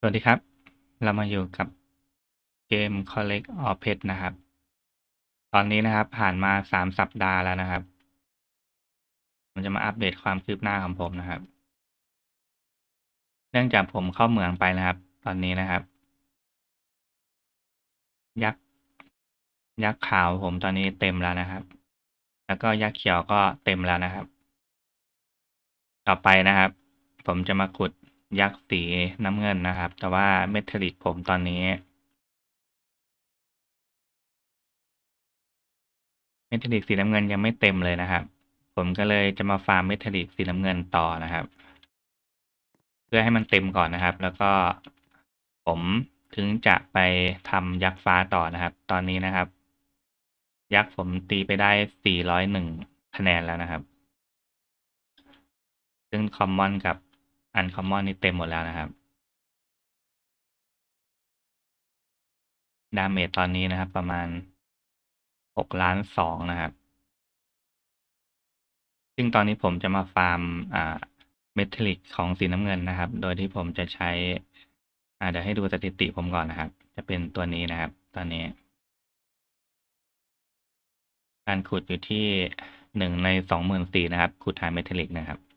สวัสดีครับ เรามาอยู่กับเกม Collect or Pet นะครับ ตอนนี้นะครับ ผ่านมาสามสัปดาห์แล้วนะครับ ผมจะมาอัปเดตความคืบหน้าของผมนะครับ เนื่องจากผมเข้าเหมืองไปนะครับ ตอนนี้นะครับ ยักษ์ยักษ์ขาวผมตอนนี้เต็มแล้วนะครับ แล้วก็ยักษ์เขียวก็เต็มแล้วนะครับ ต่อไปนะครับ ผมจะมาขุด ยักษ์สีน้ำเงินนะครับ แต่ว่าเมทัลลิกผมตอนนี้เมทัลลิกสีน้ำเงินยังไม่เต็มเลยนะครับ ผมก็เลยจะมาฟาร์มเมทัลลิกสีน้ำเงินต่อนะครับ เพื่อให้มันเต็มก่อนนะครับ แล้วก็ผมถึงจะไปทำยักษ์ฟ้าต่อนะครับ ตอนนี้นะครับ ยักษ์ผมตีไปได้ 401 คะแนนแล้วนะครับ ซึ่งคอมมอนกับ อันคอมมอนนี่เต็มหมดแล้วนะครับดาเมจตอนนี้นะครับ ประมาณ6ล้านสองนะครับ ซึ่งตอนนี้ผมจะมาฟาร์มอ่าเมทัลลิกของสีน้ำเงินนะครับ โดยที่ผมจะใช้ อ่าเดี๋ยวให้ดูสถิติผมก่อนนะครับ จะเป็นตัวนี้นะครับ ตอนนี้ การขุดอยู่ที่หนึ่งในสองหมื่นสี่นะครับ ขุดหาเมทัลลิกนะครับ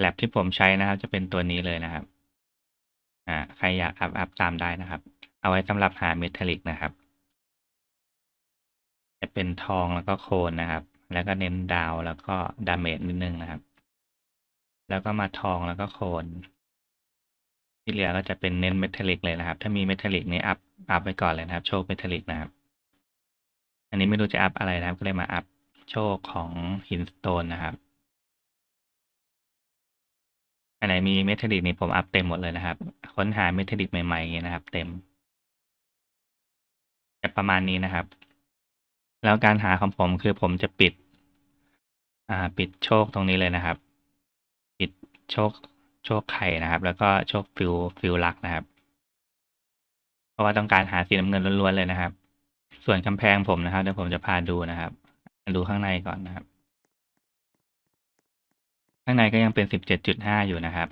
แลบที่ผมใช้นะครับ จะเป็นตัวนี้เลยนะครับ อ่า ใครอยากอัพอัพตามได้นะครับ เอาไว้สำหรับหาเมทัลลิกนะครับ จะเป็นทองแล้วก็โคนนะครับ แล้วก็เน้นดาวแล้วก็ดาเมจนิดนึงนะครับ แล้วก็มาทองแล้วก็โคน ที่เหลือก็จะเป็นเน้นเมทัลลิกเลยนะครับ ถ้ามีเมทัลลิกนี่อัพอัพไปก่อนเลยนะครับ โชคเมทัลลิกนะครับ อันนี้ไม่รู้จะอัพอะไรนะครับ ก็เลยมาอัพโชคของหินสโตนนะครับ อันไหนมีเมทัลลิกนี่ผมอัพเต็มหมดเลยนะครับ ค้นหาเมทัลลิกใหม่ๆอย่างเงี้ยนะครับ เต็มจะประมาณนี้นะครับ แล้วการหาของผมคือผมจะปิด อ่า ปิดโชคตรงนี้เลยนะครับ ปิดโชคโชคไข่นะครับ แล้วก็โชคฟิวฟิวลักนะครับ เพราะว่าต้องการหาสีน้ำเงินล้วนๆเลยนะครับ ส่วนกำแพงผมนะครับเดี๋ยวผมจะพาดูนะครับ ดูข้างในก่อนนะครับ ข้างในก็ยังเป็นสิบเจ็ดจุดห้าอยู่นะครับ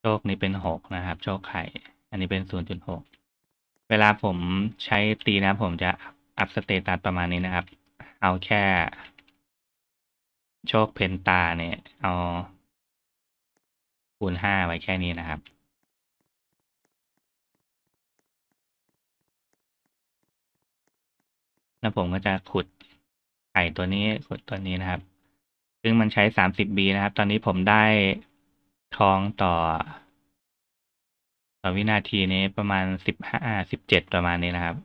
โชคนี้เป็นหกนะครับ โชคไข่ อันนี้เป็นศูนย์จุดหกเวลาผมใช้ตีนะผมจะอัพสเตตัสประมาณนี้นะครับ เอาแค่ โชคเพนตาเนี่ย เอาคูณห้าไว้แค่นี้นะครับแล้วผมก็จะขุดไข่ตัวนี้ขุดตัวนี้นะครับ ซึ่งมันใช้สามสิบบีนะครับ ตอนนี้ผมได้ทองต่อ ต่อวินาทีนี้ประมาณสิบห้าสิบเจ็ดประมาณนี้นะครับ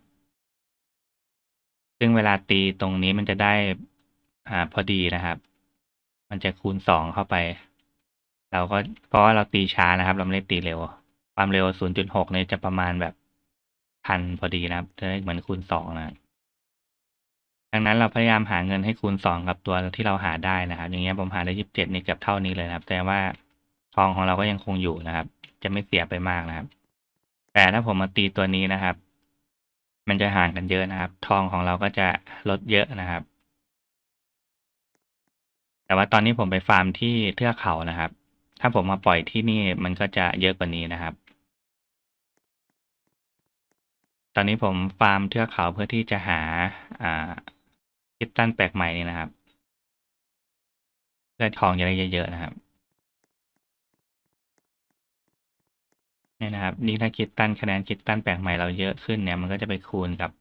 ซึ่งเวลาตีตรงนี้มันจะได้อ่าพอดีนะครับ มันจะคูณสองเข้าไป เราก็เพราะว่าเราตีช้านะครับ เราไม่ได้ตีเร็ว ความเร็ว0.6เนี่ยจะประมาณแบบพันพอดีนะครับจะได้เหมือนคูณสองนะครับ ดังนั้นเราพยายามหาเงินให้คูณสองกับตัวที่เราหาได้นะครับ อย่างเงี้ยผมหาได้ยี่สิบเจ็ดนี่เกือบเท่านี้เลยนะครับ แต่ว่าทองของเราก็ยังคงอยู่นะครับ จะไม่เสียไปมากนะครับ แต่ถ้าผมมาตีตัวนี้นะครับ มันจะห่างกันเยอะนะครับ ทองของเราก็จะลดเยอะนะครับ แต่ว่าตอนนี้ผมไปฟาร์มที่เทือกเขานะครับ ถ้าผมมาปล่อยที่นี่มันก็จะเยอะกว่านี้นะครับตอนนี้ผมฟาร์มเทือกเขาเพื่อที่จะหาอ่า คิดตันแปลกใหม่นี่นะครับ เพื่อทองจะได้เยอะๆนะครับนี่นะครับนี่ถ้าคิดตันคะแนนคิดตันแปลกใหม่เราเยอะขึ้นเนี่ย มันก็จะไปคูณกับ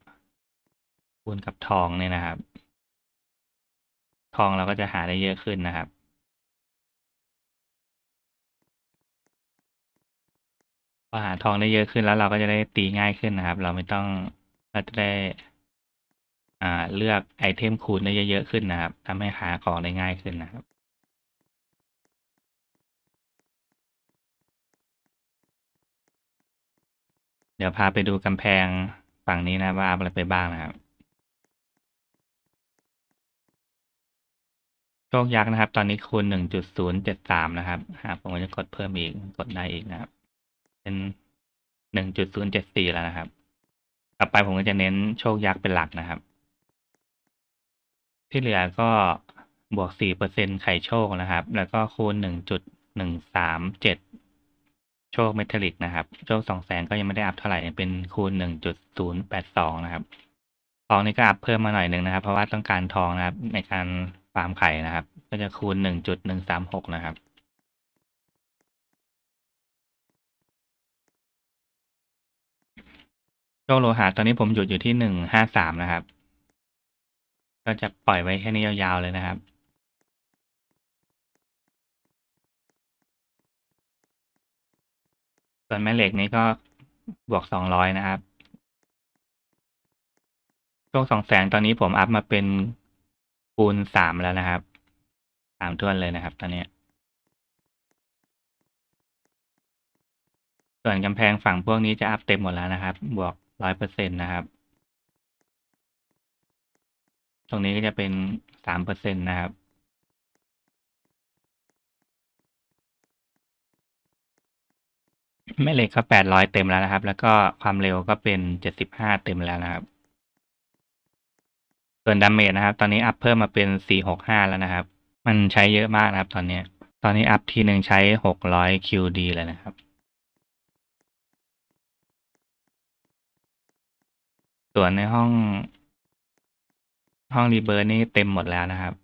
คูณกับทองเนี่ยนะครับ ทองเราก็จะหาได้เยอะขึ้นนะครับพอหาทองได้เยอะขึ้นแล้วเราก็จะได้ตีง่ายขึ้นนะครับ เราไม่ต้องเราจะได้ เลือกไอเทมคูณได้เยอะๆขึ้นนะครับทำให้หาของได้ง่ายขึ้นนะครับเดี๋ยวพาไปดูกำแพงฝั่งนี้นะว่าอะไรไปบ้างนะครับ โชคยักษ์นะครับ ตอนนี้คูณหนึ่งจุดศูนย์เจ็ดสามนะครับหากผมก็จะกดเพิ่มอีกกดได้อีกนะครับ เป็นหนึ่งจุดศูนย์เจ็ดสี่แล้วนะครับ ต่อไปผมก็จะเน้นโชคยักษ์เป็นหลักนะครับ ที่เหลือก็บวกสี่เปอร์เซ็นไข่โชคนะครับ แล้วก็คูณหนึ่งจุดหนึ่งสามเจ็ดโชคเมทัลลิกนะครับ โชคสองแสงก็ยังไม่ได้อัพเท่าไหร่เป็นคูณหนึ่งจุดศูนย์แปดสองนะครับ ทองนี่ก็อัพเพิ่มมาหน่อยหนึ่งนะครับ เพราะว่าต้องการทองนะครับ ในการฟาร์มไข่นะครับ ก็จะคูณหนึ่งจุดหนึ่งสามหกนะครับโชคโลหะตอนนี้ผมหยุดอยู่ที่หนึ่งห้าสามนะครับ ก็จะปล่อยไว้แค่นี้ยาวๆเลยนะครับ ส่วนแม่เหล็กนี้ก็บวกสองร้อยนะครับช่วงสองแสงตอนนี้ผมอัพมาเป็นคูณสามแล้วนะครับสามทวนเลยนะครับ ตอนนี้ส่วนกำแพงฝั่งพวกนี้จะอัพเต็มหมดแล้วนะครับ บวกร้อยเปอร์เซ็นต์นะครับ ตรงนี้ก็จะเป็นสามเปอร์เซ็นตนะครับ แม่เหล็กก็แปดร้อยเต็มแล้วนะครับ แล้วก็ความเร็วก็เป็นเจ็ดสิบห้าเต็มแล้วนะครับ ส่วนดาเมจนะครับ ตอนนี้อัพเพิ่มมาเป็นสี่หกห้าแล้วนะครับ มันใช้เยอะมากนะครับ ตอนนี้ ตอนนี้อัพทีหนึ่งใช้หกร้อย QD เลยนะครับส่วนในห้อง ห้องรีเบิร์นี่เต็มหมดแล้วนะครับ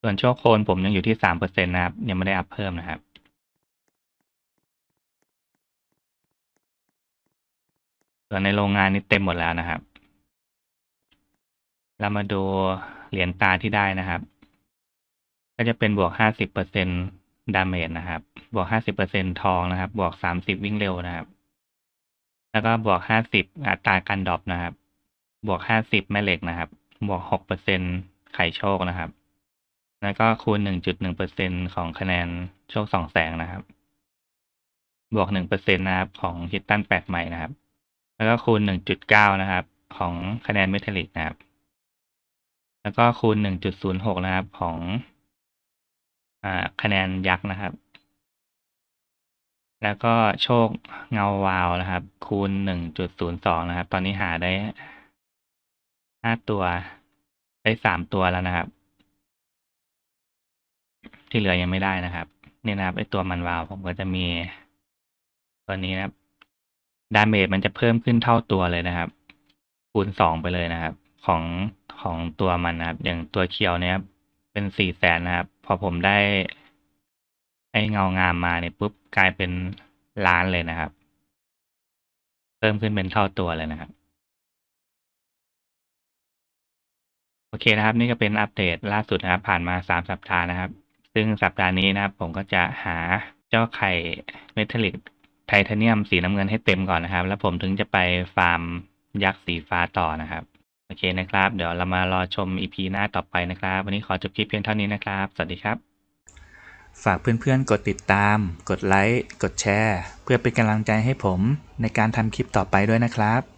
ส่วนโชคโคนผมยังอยู่ที่สามเปอร์เซ็นนะครับ ยังไม่ได้อัพเพิ่มนะครับ ส่วนในโรงงานนี่เต็มหมดแล้วนะครับ เรามาดูเหรียญตาที่ได้นะครับ ก็จะเป็นบวกห้าสิบเปอร์เซ็นดาเมจนะครับ บวกห้าสิบเปอร์เซ็นทองนะครับ บวกสามสิบวิ่งเร็วนะครับ แล้วก็บวกห้าสิบอัตราการดรอปนะครับ บวกห้าสิบแม่เหล็กนะครับ บวกหกเปอร์เซ็นไข่โชคนะครับ แล้วก็คูณหนึ่งจุดหนึ่งเปอร์เซ็นของคะแนนโชคสองแสงนะครับ บวกหนึ่งเปอร์เซ็นนะครับ ของฮิตตันแปลกใหม่นะครับ แล้วก็คูณหนึ่งจุดเก้านะครับ ของคะแนนเมทัลลิกนะครับ แล้วก็คูณหนึ่งจุดศูนย์หกนะครับของอ่าคะแนนยักษ์นะครับแล้วก็โชคเงาวาวนะครับ คูณหนึ่งจุดศูนย์สองนะครับ ตอนนี้หาได้ ห้าตัวได้สามตัวแล้วนะครับ ที่เหลือยังไม่ได้นะครับนี่นะครับไอตัวมันวาวผมก็จะมีตัวนี้นะครับดาเมจมันจะเพิ่มขึ้นเท่าตัวเลยนะครับ คูณสองไปเลยนะครับ ของของตัวมันนะครับ อย่างตัวเคียวเนี่ยครับเป็นสี่แสนนะครับ พอผมได้ ไอ้เงางามมาเนี่ยปุ๊บกลายเป็นล้านเลยนะครับ เพิ่มขึ้นเป็นเท่าตัวเลยนะครับ โอเคนะครับ นี่ก็เป็นอัปเดตล่าสุดนะครับ ผ่านมาสามสัปดาห์นะครับ ซึ่งสัปดาห์นี้นะครับ ผมก็จะหาเจ้าไข่เมทัลลิกไทเทเนียมสีน้ำเงินให้เต็มก่อนนะครับ แล้วผมถึงจะไปฟาร์มยักษ์สีฟ้าต่อนะครับ โอเคนะครับ เดี๋ยวเรามารอชม EP หน้าต่อไปนะครับ วันนี้ขอจบคลิปเพียงเท่านี้นะครับ สวัสดีครับ ฝากเพื่อนๆ กดติดตาม กดไลค์ กดแชร์ เพื่อเป็นกำลังใจให้ผมในการทำคลิปต่อไปด้วยนะครับ